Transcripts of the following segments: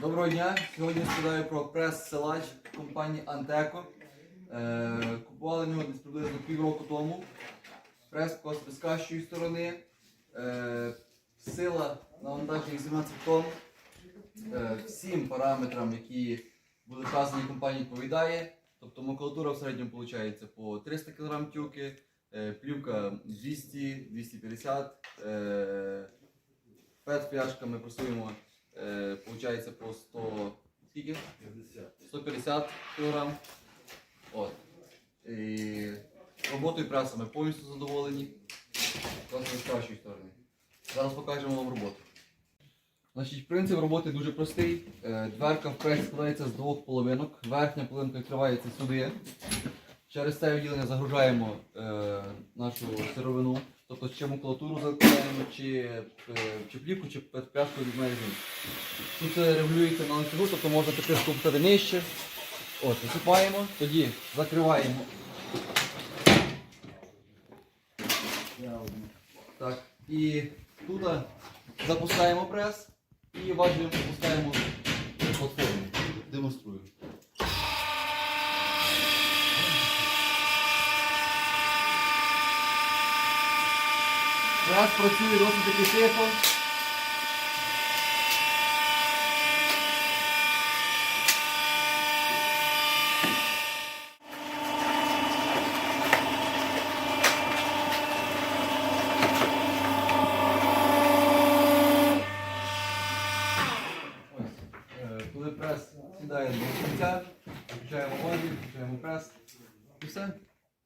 Доброго дня! Сьогодні складаю про прес-силач компанії Антеко. Е, купували його десь приблизно півроку тому. Прес кос з кращої сторони. Е, сила навантаження 17 тонн. Е, всім параметрам, які були вказані компанії, відповідає. Тобто макулатура в середньому виходить по 300 кг тюки, е, плівка 200-250 е, Пет пляшка ми просуємо, е, виходить по 100, скільки? 150 кг. От. І роботою преса ми повністю задоволені. Власне, з кращої сторони. Зараз покажемо вам роботу. Значить, принцип роботи дуже простий. Е, Дверка в пресі складається з двох половинок. Верхня половинка відкривається сюди. Через це відділення загружаємо е, нашу сировину, тобто чи макулатуру закладаємо, чи, е, чи плівку, чи пляшку від резину. Тут це регулюється на ланцюгу, тобто можна таки скупити нижче. От, висипаємо, тоді закриваємо. Так, і тут запускаємо прес і важливо запускаємо Прес працює досить таки тихо. Е, сідає до кінця, включаємо воду, включаємо прес. І все.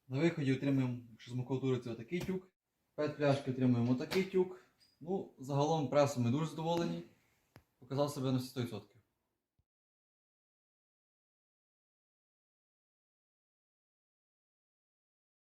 На виході отримуємо, якщо з макулатури це отакий тюк. П'ять пляшки отримуємо такий тюк. Ну, загалом пресом ми дуже задоволені. Показав себе на 100%.